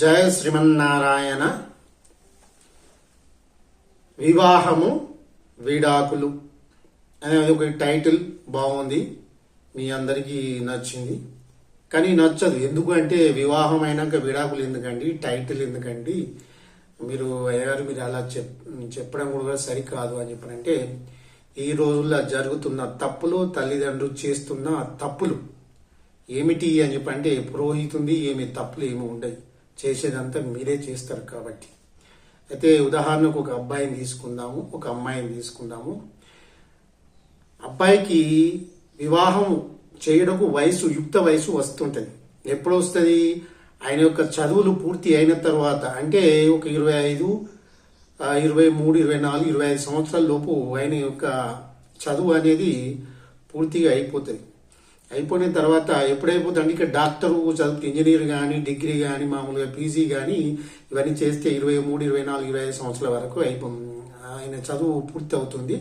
జయ శ్రీమన్నారాయణ వివాహము విడాకులు అనేది ఒక టైటిల్ బాగుంది. మీ అందరికీ నచ్చింది. కానీ నచ్చదు. ఎందుకంటే వివాహం అయినాక విడాకులు ఎందుకండి? టైటిల్ ఎందుకండి? మీరు అయ్యారు మీరు అలా చెప్ చెప్పడం కూడా సరికాదు అని చెప్పనంటే ఈ రోజుల్లో జరుగుతున్న తప్పులు తల్లిదండ్రులు చేస్తున్న తప్పులు ఏమిటి అని చెప్పంటే పురోహితుంది ఏమి తప్పులు ఏమి ఉండవు చేసేదంతా మీరే చేస్తారు కాబట్టి. అయితే ఉదాహరణకు ఒక అబ్బాయిని తీసుకుందాము ఒక అమ్మాయిని తీసుకుందాము. అబ్బాయికి వివాహం చేయడకు వయసు యుక్త వయసు వస్తుంటుంది. ఎప్పుడు వస్తుంది? ఆయన యొక్క చదువులు పూర్తి అయిన తర్వాత అంటే ఒక ఇరవై ఐదు ఇరవై మూడు ఇరవై నాలుగు ఇరవై ఐదు సంవత్సరాల లోపు ఆయన యొక్క చదువు అనేది పూర్తిగా అయిపోతుంది. అయిపోయిన తర్వాత ఎప్పుడైపోతుంది అంటే ఇక్కడ డాక్టర్ చదువు ఇంజనీర్ కానీ డిగ్రీ కానీ మామూలుగా పీజీ కానీ ఇవన్నీ చేస్తే ఇరవై మూడు ఇరవై నాలుగు ఇరవై ఐదు సంవత్సరాల వరకు అయిపో ఆయన చదువు పూర్తి అవుతుంది.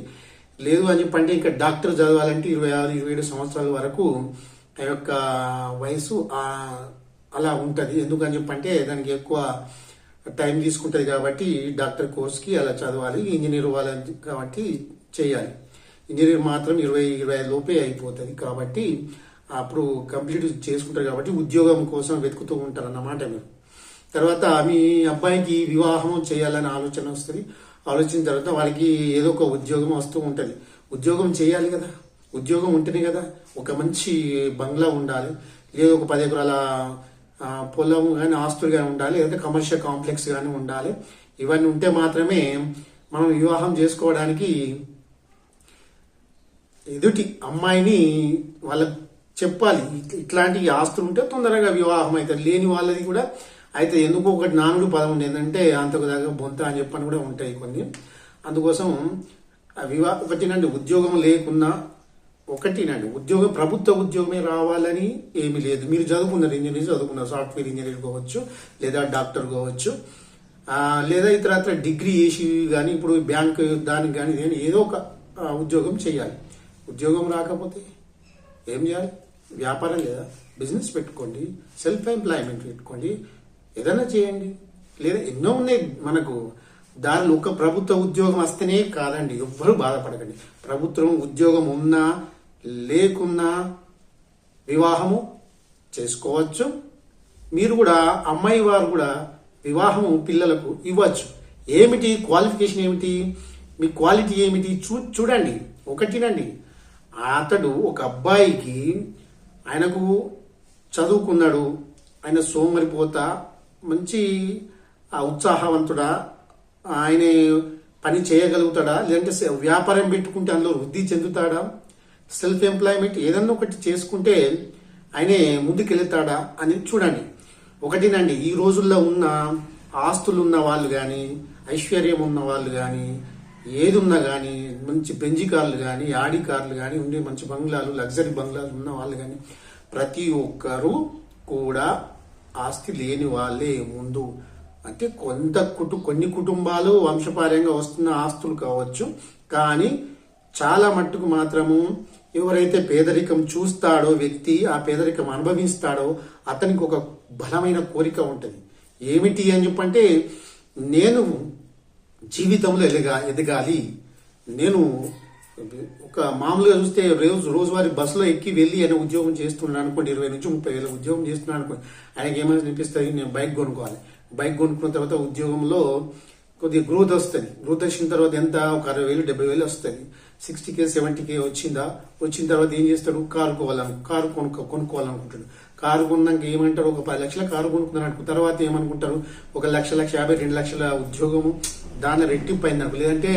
లేదు అని చెప్పంటే ఇంకా డాక్టర్ చదవాలంటే ఇరవై ఆరు ఇరవై ఏడు సంవత్సరాల వరకు ఆ యొక్క వయసు అలా ఉంటుంది. ఎందుకని చెప్పంటే దానికి ఎక్కువ టైం తీసుకుంటుంది కాబట్టి డాక్టర్ కోర్స్కి అలా చదవాలి ఇంజనీర్ వాళ్ళని కాబట్టి చేయాలి. ఇంజనీర్ మాత్రం ఇరవై ఇరవై ఐదు లోపే అయిపోతుంది. కాబట్టి అప్పుడు కంప్లీట్ చేసుకుంటారు కాబట్టి ఉద్యోగం కోసం వెతుకుతూ ఉంటారు అన్నమాట మీరు. తర్వాత మీ అబ్బాయికి వివాహం చేయాలని ఆలోచన వస్తుంది. ఆలోచించిన తర్వాత వాళ్ళకి ఏదో ఒక ఉద్యోగం వస్తూ ఉంటుంది. ఉద్యోగం చేయాలి కదా. ఉద్యోగం ఉంటేనే కదా ఒక మంచి బంగ్లా ఉండాలి. లేదా ఒక పది ఎకరాల పొలం కానీ ఆస్తులు కానీ ఉండాలి. లేదా కమర్షియల్ కాంప్లెక్స్ కానీ ఉండాలి. ఇవన్నీ ఉంటే మాత్రమే మనం వివాహం చేసుకోవడానికి ఎదుటి అమ్మాయిని వాళ్ళకి చెప్పాలి. ఇట్లాంటి ఆస్తులు ఉంటే తొందరగా వివాహం అవుతుంది. లేని వాళ్ళది కూడా అయితే ఎందుకు ఒకటి నానుడు పదం ఉంది. ఏంటంటే అంతకు దాకా బొంత అని చెప్పని కూడా ఉంటాయి కొన్ని. అందుకోసం వివా ఒకటినండి ఉద్యోగం లేకున్నా ఒకటినండి ఉద్యోగం ప్రభుత్వ ఉద్యోగమే రావాలని ఏమీ లేదు. మీరు చదువుకున్నారు ఇంజనీర్ చదువుకున్నారు సాఫ్ట్వేర్ ఇంజనీర్ కావచ్చు లేదా డాక్టర్ కావచ్చు లేదా ఇతర డిగ్రీ చేసి కానీ ఇప్పుడు బ్యాంక్ దానికి కానీ ఏదో ఒక ఉద్యోగం చేయాలి. ఉద్యోగం రాకపోతే ఏం చేయాలి? వ్యాపారం లేదా? బిజినెస్ పెట్టుకోండి సెల్ఫ్ ఎంప్లాయ్మెంట్ పెట్టుకోండి. ఏదైనా చేయండి. లేదా ఎన్నో ఉన్నాయి మనకు. దానిలో ఒక ప్రభుత్వ ఉద్యోగం వస్తేనే కాదండి ఎవ్వరూ బాధపడకండి. ప్రభుత్వం ఉద్యోగం ఉన్నా లేకున్నా వివాహము చేసుకోవచ్చు. మీరు కూడా అమ్మాయి వారు కూడా వివాహము పిల్లలకు ఇవ్వచ్చు. ఏమిటి? క్వాలిఫికేషన్ ఏమిటి? మీ క్వాలిటీ ఏమిటి? చూ చూడండి. ఒకటినండి అతడు ఒక అబ్బాయికి ఆయనకు చదువుకున్నాడు. ఆయన సోమరిపోత మంచి ఉత్సాహవంతుడా ఆయన పని చేయగలుగుతాడా? లేదంటే వ్యాపారం పెట్టుకుంటే అందులో వృద్ధి చెందుతాడా? సెల్ఫ్ ఎంప్లాయ్మెంట్ ఏదన్నా ఒకటి చేసుకుంటే ఆయనే ముందుకెళ్తాడా అని చూడండి. ఒకటినండి ఈ రోజుల్లో ఉన్న ఆస్తులు ఉన్న వాళ్ళు కానీ ఐశ్వర్యం ఉన్న వాళ్ళు కానీ ఏది ఉన్నా కానీ మంచి బెంజి కార్లు కానీ ఆడి కార్లు కానీ ఉండే మంచి బంగ్లాలు లగ్జరీ బంగ్లాలు ఉన్న వాళ్ళు కానీ ప్రతి ఒక్కరూ కూడా ఆస్తి లేని వాళ్ళే ముందు. అంటే కొంత కుటు కొన్ని కుటుంబాలు వంశపార్యంగా వస్తున్న ఆస్తులు కావచ్చు కానీ చాలా మట్టుకు మాత్రము ఎవరైతే పేదరికం చూస్తాడో వ్యక్తి ఆ పేదరికం అనుభవిస్తాడో అతనికి ఒక బలమైన కోరిక ఉంటుంది. ఏమిటి అని చెప్పంటే నేను జీవితంలో ఎదగా ఎదగాలి. నేను ఒక మామూలుగా చూస్తే రోజు రోజువారీ బస్సులో ఎక్కి వెళ్ళి ఆయన ఉద్యోగం చేస్తున్నాను అనుకోండి ఇరవై నుంచి ముప్పై వేల ఉద్యోగం చేస్తున్నాను అనుకోండి ఆయనకి ఏమైనా అనిపిస్తుంది నేను బైక్ కొనుక్కోవాలి. బైక్ కొనుక్కున్న తర్వాత ఉద్యోగంలో కొద్దిగా గ్రోత్ వస్తుంది. గ్రోత్ వచ్చిన తర్వాత ఎంత? ఒక అరవై వేలు డెబ్బై వేలు వస్తుంది. సిక్స్టీ కే సెవెంటీ కే వచ్చిందా? వచ్చిన తర్వాత ఏం చేస్తాడు? కారు కోవాలను కారు కొనుక్కో కొనుక్కోవాలనుకుంటాడు కారు కొన్నాక ఏమంటారు? ఒక పది లక్షల కారు కొనుక్కున్నాను అనుకో తర్వాత ఏమనుకుంటారు? ఒక లక్ష లక్ష యాభై రెండు లక్షల ఉద్యోగము దాని రెట్టింపు అయింది అనుకో. లేదంటే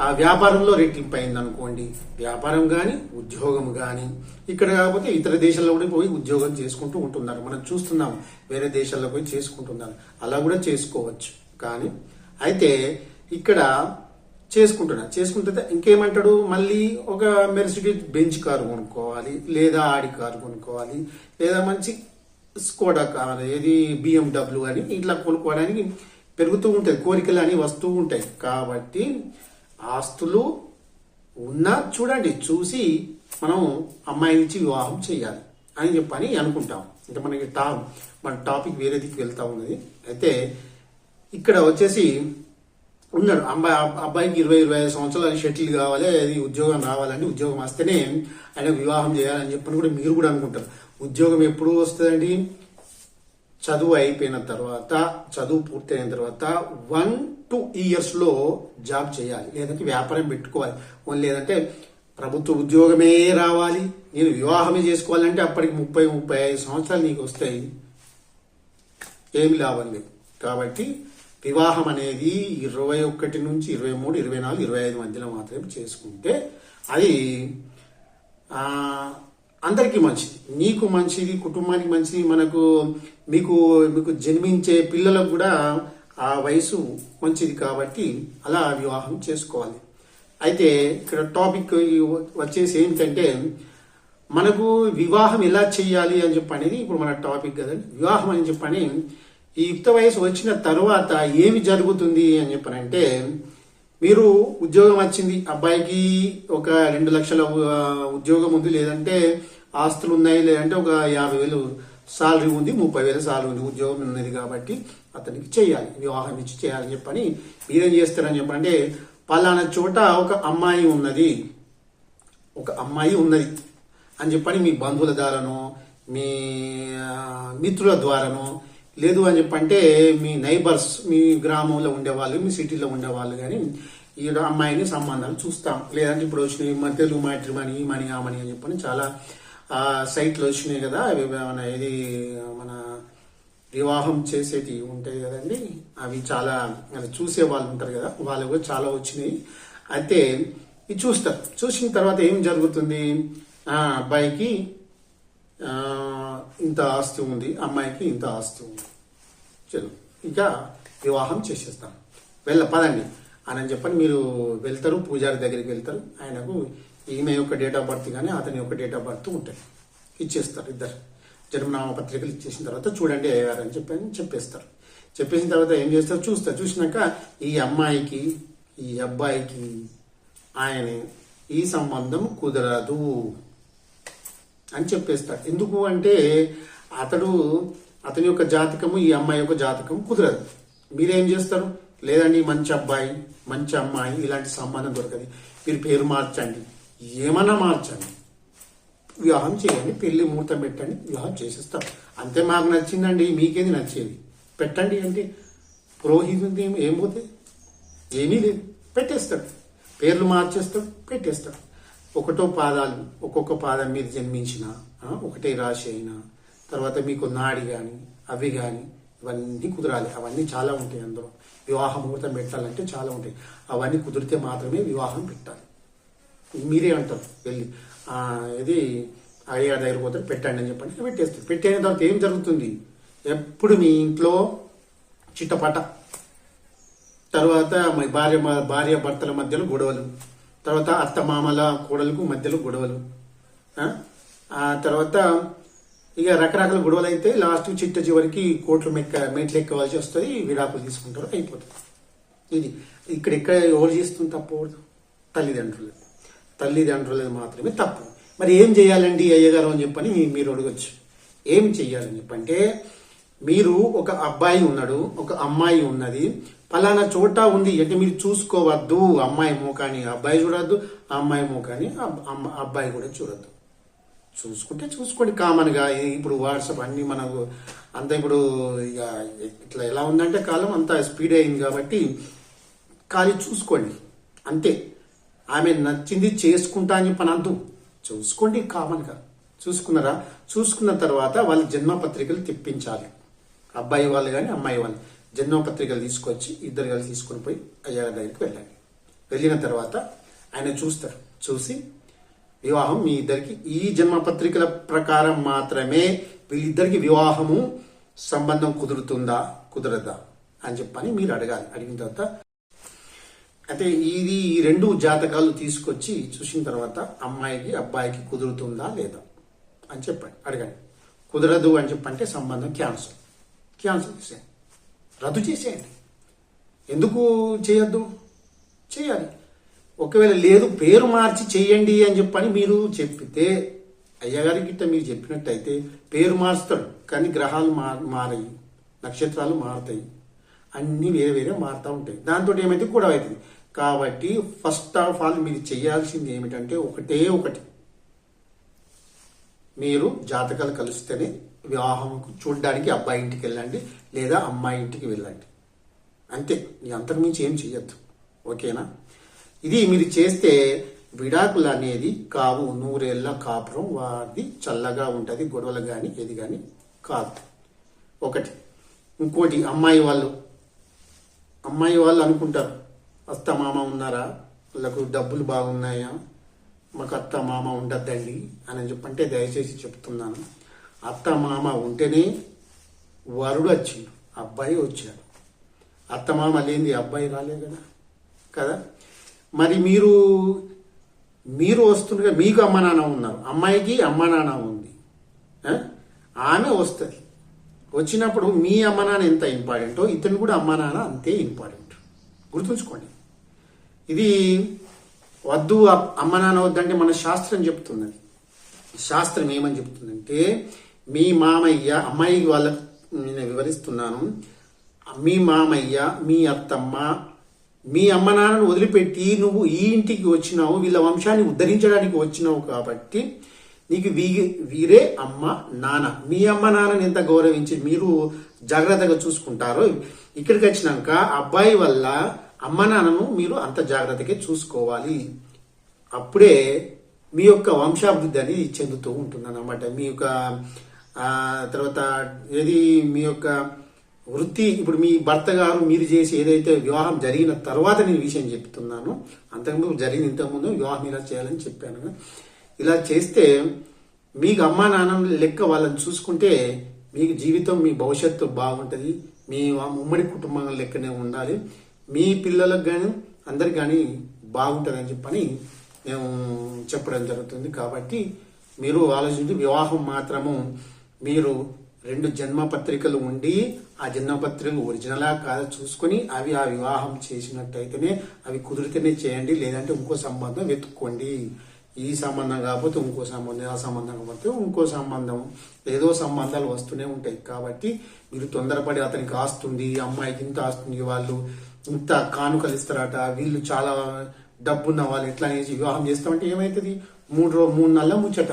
ఆ వ్యాపారంలో రెట్టింపు అయింది అనుకోండి. వ్యాపారం కానీ ఉద్యోగం కానీ ఇక్కడ కాకపోతే ఇతర దేశాల్లో కూడా పోయి ఉద్యోగం చేసుకుంటూ ఉంటున్నారు. మనం చూస్తున్నాం వేరే దేశాల్లో పోయి చేసుకుంటున్నారు. అలా కూడా చేసుకోవచ్చు. కానీ అయితే ఇక్కడ చేసుకుంటున్నా. చేసుకుంటే ఇంకేమంటాడు? మళ్ళీ ఒక మెర్సిడీస్ బెంచ్ కారు కొనుక్కోవాలి లేదా ఆడి కారు కొనుక్కోవాలి లేదా మంచి స్కోడా కార్ ఏది బిఎండబ్ల్యూ అని ఇట్లా కొనుక్కోవడానికి పెరుగుతూ ఉంటాయి. కోరికలు అని వస్తూ ఉంటాయి. కాబట్టి ఆస్తులు ఉన్నా చూడండి చూసి మనం అమ్మాయి నుంచి వివాహం చేయాలి అని చెప్పని అనుకుంటాం. అంటే మనకి టా మన టాపిక్ వేరే దిక్కు వెళ్తా ఉన్నది. అయితే ఇక్కడ వచ్చేసి ఉన్నాడు అబ్బాయి అబ్బాయికి ఇరవై ఇరవై ఐదు సంవత్సరాలు షటిల్ కావాలి అది ఉద్యోగం రావాలండి ఉద్యోగం వస్తేనే ఆయన వివాహం చేయాలని చెప్పని కూడా మీరు కూడా అనుకుంటారు. ఉద్యోగం ఎప్పుడు వస్తుందండి? చదువు అయిపోయిన తర్వాత చదువు పూర్తయిన తర్వాత వన్ టూ ఇయర్స్లో జాబ్ చేయాలి. లేదంటే వ్యాపారం పెట్టుకోవాలి. లేదంటే ప్రభుత్వ ఉద్యోగమే రావాలి. నేను వివాహమే చేసుకోవాలంటే అప్పటికి ముప్పై ముప్పై ఐదు సంవత్సరాలు నీకు వస్తాయి. ఏమి లాభం లేదు. కాబట్టి వివాహం అనేది ఇరవై ఒకటి నుంచి ఇరవై మూడు ఇరవై నాలుగు ఇరవై ఐదు మధ్యలో మాత్రమే చేసుకుంటే అది అందరికీ మంచిది. నీకు మంచిది కుటుంబానికి మంచిది మనకు మీకు మీకు జన్మించే పిల్లలకు కూడా ఆ వయసు మంచిది కాబట్టి అలా వివాహం చేసుకోవాలి. అయితే ఇక్కడ టాపిక్ వచ్చేసి ఏంటంటే మనకు వివాహం ఎలా చేయాలి అని చెప్పి అనేది ఇప్పుడు మన టాపిక్ కదండి. వివాహం అని చెప్పని ఈ యుక్త వయసు వచ్చిన తర్వాత ఏమి జరుగుతుంది అని చెప్పనంటే మీరు ఉద్యోగం వచ్చింది అబ్బాయికి ఒక రెండు లక్షల ఉద్యోగం ఉంది లేదంటే ఆస్తులు ఉన్నాయి లేదంటే ఒక యాభై వేలు సాలరీ ఉంది ముప్పై వేల సాలరీ ఉంది ఉద్యోగం ఉన్నది కాబట్టి అతనికి చేయాలి వివాహం ఇచ్చి చేయాలని చెప్పని మీరేం చేస్తారని చెప్పంటే పలానా చోట ఒక అమ్మాయి ఉన్నది ఒక అమ్మాయి ఉన్నది అని చెప్పని మీ బంధువుల ద్వారానో మీ మిత్రుల ద్వారానో లేదు అని చెప్పంటే మీ నైబర్స్ మీ గ్రామంలో ఉండేవాళ్ళు మీ సిటీలో ఉండేవాళ్ళు కానీ ఈ అమ్మాయిని సంబంధాలు చూస్తాం. లేదంటే ఇప్పుడు వచ్చినాయి మన తెలుగు మ్యాట్రిమని ఈ మనీ ఆ మనీ అని చెప్పని చాలా సైట్లు వచ్చినాయి కదా అవి మన ఇది మన వివాహం చేసేటి ఉంటాయి కదండి. అవి చాలా అది చూసే వాళ్ళు ఉంటారు కదా వాళ్ళు కూడా చాలా వచ్చినాయి. అయితే ఇది చూస్తారు. చూసిన తర్వాత ఏం జరుగుతుంది? అబ్బాయికి ఇంత ఆస్తి ఉంది అమ్మాయికి ఇంత ఆస్తి ఉంది. చలో ఇక వివాహం చేసేస్తాం. వెళ్ళ పదండి. అని చెప్పని మీరు వెళ్తారు పూజారి దగ్గరికి వెళ్తారు. ఆయనకు ఈమె యొక్క డేట్ ఆఫ్ బర్త్ కానీ అతని యొక్క డేట్ ఆఫ్ బర్త్ ఉంటాయి. ఇచ్చేస్తారు ఇద్దరు. జన్మనామ పత్రికలు ఇచ్చేసిన తర్వాత చూడండి అయ్యారు అని చెప్పి అని చెప్పేస్తారు. చెప్పేసిన తర్వాత ఏం చేస్తారు? చూస్తారు. చూసినాక ఈ అమ్మాయికి ఈ అబ్బాయికి ఆయన ఈ సంబంధం కుదరదు. అని చెప్పేస్తాడు. ఎందుకు అంటే అతడు అతని యొక్క జాతకము ఈ అమ్మాయి యొక్క జాతకం కుదరదు. మీరేం చేస్తారు? లేదండి మంచి అబ్బాయి మంచి అమ్మాయి ఇలాంటి సంబంధం దొరకదు. మీరు పేరు మార్చండి. ఏమన్నా మార్చండి. వివాహం చేయండి పెళ్ళి ముహూర్తం పెట్టండి వివాహం చేసేస్తాం అంతే మాకు నచ్చిందండి మీకేది నచ్చేది? పెట్టండి అంటే పురోహితుడి ఏం ఏం పోతే? ఏమీ లేదు. పెట్టేస్తాడు. పేర్లు మార్చేస్తాడు పెట్టేస్తాడు. ఒకటో పాదాలు ఒక్కొక్క పాదం మీద జన్మించిన ఒకటే రాశి అయినా తర్వాత మీకు నాడి కానీ అవి కానీ ఇవన్నీ కుదరాలి. అవన్నీ చాలా ఉంటాయి అందులో. వివాహ ముహూర్తం పెట్టాలంటే చాలా ఉంటాయి. అవన్నీ కుదిరితే మాత్రమే వివాహం పెట్టాలి. మీరే అంటారు వెళ్ళి ఇది అయ్యారు దగ్గర పోతే పెట్టండి అని చెప్పండి. పెట్టేస్తారు. పెట్టిన తర్వాత ఏం జరుగుతుంది? ఎప్పుడు మీ ఇంట్లో చిట్టపట. తర్వాత మీ భార్య భార్య భర్తల మధ్యలో గొడవలు. తర్వాత అత్త మామల కోడలకు మధ్యలో గొడవలు. ఆ? తర్వాత ఇక రకరకాల గొడవలు అయితే లాస్ట్ చిట్ట చివరికి కోట్లు మెక్క మెట్లు ఎక్కవలసి వస్తుంది విడాకులు తీసుకుంటారు అయిపోతుంది. ఇది ఇక్కడ ఎక్కడ ఎవరు చేస్తుంది తప్పు తల్లిదండ్రులు. తల్లిదండ్రులది మాత్రమే తప్పు. మరి ఏం చేయాలండి అయ్యగారు అని చెప్పని మీరు అడగచ్చు. ఏం చెయ్యాలని చెప్పంటే మీరు ఒక అబ్బాయి ఉన్నాడు ఒక అమ్మాయి ఉన్నది. పలానా చోట ఉంది అంటే మీరు చూసుకోవద్దు. అమ్మాయి మోకాని అబ్బాయి చూడద్దు ఆ అమ్మాయి మోకాని అబ్బాయి కూడా చూడద్దు. చూసుకుంటే చూసుకోండి కామన్గా. ఇప్పుడు వాట్సాప్ అన్ని మనకు అంత ఇప్పుడు ఇక ఇట్లా ఎలా ఉందంటే కాలం అంతా స్పీడ్ అయింది కాబట్టి ఖాళీ చూసుకోండి. అంతే. ఆమె నచ్చింది చేసుకుంటా అని పని అంటూ చూసుకోండి కామన్గా. చూసుకున్నారా? చూసుకున్న తర్వాత వాళ్ళ జన్మపత్రికలు తెప్పించాలి. అబ్బాయి వాళ్ళు కానీ అమ్మాయి వాళ్ళు. జన్మ పత్రికలు తీసుకొచ్చి ఇద్దరు కలిసి తీసుకొని పోయి అయ్యగారి దగ్గరికి వెళ్ళండి వెళ్ళిన తర్వాత ఆయన చూస్తారు. చూసి వివాహం మీ ఇద్దరికి ఈ జన్మ పత్రికల ప్రకారం మాత్రమే వీళ్ళిద్దరికి వివాహము సంబంధం కుదురుతుందా కుదరదా అని చెప్పని మీరు అడగాలి. అడిగిన తర్వాత అయితే ఇది ఈ రెండు జాతకాలు తీసుకొచ్చి చూసిన తర్వాత అమ్మాయికి అబ్బాయికి కుదురుతుందా లేదా అని చెప్పండి. అడగండి. కుదరదు అని చెప్పంటే సంబంధం క్యాన్సల్. క్యాన్సిల్ చేసేయండి. రద్దు చేసేయండి. ఎందుకు చేయొద్దు? చేయాలి. ఒకవేళ లేదు పేరు మార్చి చేయండి అని చెప్పని మీరు చెప్పితే అయ్యగారికి గిట్ట మీరు చెప్పినట్టయితే పేరు మారుస్తాడు. కానీ గ్రహాలు మా మారాయి నక్షత్రాలు మారుతాయి. అన్నీ వేరే వేరే మారుతూ ఉంటాయి. దాంతో ఏమైతే కూడా అవుతుంది. కాబట్టి ఫస్ట్ ఆఫ్ ఆల్ మీరు చేయాల్సింది ఏమిటంటే ఒకటే ఒకటి. మీరు జాతకాలు కలిస్తేనే వివాహం చూడడానికి అబ్బాయి ఇంటికి వెళ్ళండి లేదా అమ్మాయి ఇంటికి వెళ్ళండి. అంతే. నీ అంతకుమించి ఏం చెయ్యొద్దు. ఓకేనా? ఇది మీరు చేస్తే విడాకులు అనేది కావు నూరేళ్ళ కాపురం వారిది చల్లగా ఉంటుంది గొడవలు కానీ ఏది కానీ కాదు. ఒకటి. ఇంకోటి అమ్మాయి వాళ్ళు. అమ్మాయి వాళ్ళు అనుకుంటారు అత్త మామ ఉన్నారా? వాళ్ళకు డబ్బులు బాగున్నాయా? మాకు అత్త మామ ఉండద్దండి అని చెప్పంటే దయచేసి చెప్తున్నాను. అత్త మామ ఉంటేనే వరుడు వచ్చిండు అబ్బాయి వచ్చాడు. అత్త మామ లేనిది అబ్బాయి రాలే కదా కదా? మరి మీరు మీరు వస్తుండగా మీకు అమ్మ నాన్న ఉన్నారు. అమ్మాయికి అమ్మ నాన్న ఉంది. ఆమె వస్తుంది. వచ్చినప్పుడు మీ అమ్మ నాన్న ఎంత ఇంపార్టెంటో ఇతను కూడా అమ్మ నాన్న అంతే ఇంపార్టెంట్. గుర్తుంచుకోండి. ఇది వద్దు అమ్మ నాన్న వద్దంటే మన శాస్త్రం చెప్తున్నది. శాస్త్రం ఏమని చెప్తుందంటే మీ మామయ్య అమ్మాయి వాళ్ళకు నేను వివరిస్తున్నాను. మీ మామయ్య మీ అత్తమ్మ మీ అమ్మ నాన్నను వదిలిపెట్టి నువ్వు ఈ ఇంటికి వచ్చినావు వీళ్ళ వంశాన్ని ఉద్ధరించడానికి వచ్చినావు కాబట్టి నీకు వీ వీరే అమ్మ నాన్న. మీ అమ్మ నాన్నని ఎంత గౌరవించి మీరు జాగ్రత్తగా చూసుకుంటారో ఇక్కడికి వచ్చినాక అబ్బాయి వల్ల అమ్మ నాన్నను మీరు అంత జాగ్రత్తగా చూసుకోవాలి. అప్పుడే మీ యొక్క వంశాభివృద్ధి అనేది చెందుతూ ఉంటుంది అన్నమాట మీ యొక్క తర్వాత ఏది మీ యొక్క వృత్తి ఇప్పుడు మీ భర్త గారు మీరు చేసి ఏదైతే వివాహం జరిగిన తర్వాత నేను విషయం చెప్తున్నాను అంతకుముందు జరిగిన ఇంతకుముందు వివాహం ఇలా చేయాలని చెప్పాను. ఇలా చేస్తే మీకు అమ్మా నాన్న లెక్క వాళ్ళని చూసుకుంటే మీకు జీవితం మీ భవిష్యత్తు బాగుంటుంది మీ ఉమ్మడి కుటుంబం లెక్కనే ఉండాలి మీ పిల్లలకు కానీ అందరికి కానీ బాగుంటుందని చెప్పని మేము చెప్పడం జరుగుతుంది. కాబట్టి మీరు ఆలోచించి వివాహం మాత్రము మీరు రెండు జన్మ పత్రికలు ఉండి ఆ జన్మ పత్రికలు ఒరిజినలా కాదా చూసుకొని అవి ఆ వివాహం చేసినట్టయితేనే అవి కుదిరితేనే చేయండి లేదంటే ఇంకో సంబంధం వెతుక్కోండి. ఈ సంబంధం కాకపోతే ఇంకో సంబంధం ఆ సంబంధం కాకపోతే ఇంకో సంబంధం. ఏదో సంబంధాలు వస్తూనే ఉంటాయి. కాబట్టి మీరు తొందరపడి అతనికి ఆస్తుంది అమ్మాయికి ఇంత ఆస్తుంది వాళ్ళు ఇంత కానుకలు ఇస్తారట వీళ్ళు చాలా డబ్బున్న వాళ్ళు ఎట్లా అనేసి వివాహం చేస్తామంటే ఏమవుతుంది మూడు రో మూడు నెలల ముచ్చట.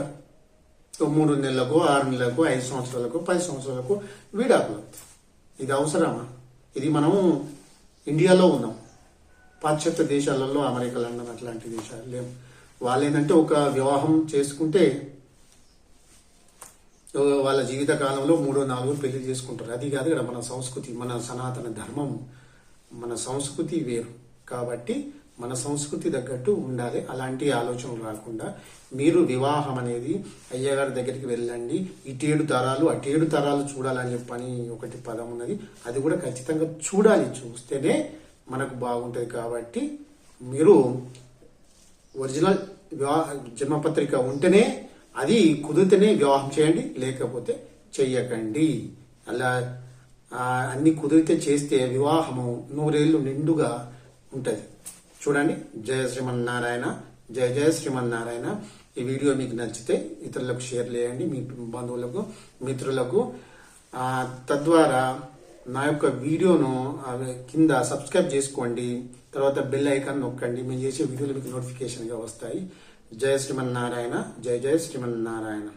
మూడు నెలలకు ఆరు నెలలకు ఐదు సంవత్సరాలకు పది సంవత్సరాలకు వీడాకులు. ఇది అవసరమా? ఇది మనం ఇండియాలో ఉన్నాం. పాశ్చాత్య దేశాలలో అమెరికా లండన్ అట్లాంటి దేశాలు లేవు. వాళ్ళు ఏంటంటే ఒక వివాహం చేసుకుంటే వాళ్ళ జీవిత కాలంలో మూడో నాలుగు పెళ్ళి చేసుకుంటారు. అది కాదు ఇక్కడ మన సంస్కృతి మన సనాతన ధర్మం మన సంస్కృతి వేరు. కాబట్టి మన సంస్కృతి తగ్గట్టు ఉండాలి. అలాంటి ఆలోచనలు రాకుండా మీరు వివాహం అనేది అయ్యగారి దగ్గరికి వెళ్ళండి. ఇటేడు తరాలు అటేడు తరాలు చూడాలని పని ఒకటి పదం ఉన్నది. అది కూడా ఖచ్చితంగా చూడాలి. చూస్తేనే మనకు బాగుంటుంది కాబట్టి మీరు ఒరిజినల్ వివాహ జన్మపత్రిక ఉంటేనే అది కుదిరితేనే వివాహం చేయండి. లేకపోతే చెయ్యకండి. అలా అన్ని కుదిరితే చేస్తే వివాహము నూరేళ్ళు నిండుగా ఉంటుంది. చూడండి. జయ శ్రీమన్నారాయణ జయ జయ శ్రీమన్నారాయణ. ఈ వీడియో మీకు నచ్చితే ఇతరులకు షేర్ చేయండి. మీ బంధువులకు మిత్రులకు. తద్వారా నా యొక్క వీడియోను కింద సబ్స్క్రైబ్ చేసుకోండి. తర్వాత బెల్ ఐకాన్ నొక్కండి. మేము చేసే వీడియోలు మీకు నోటిఫికేషన్గా వస్తాయి. జయ శ్రీమన్నారాయణ జయ జయ శ్రీమన్నారాయణ.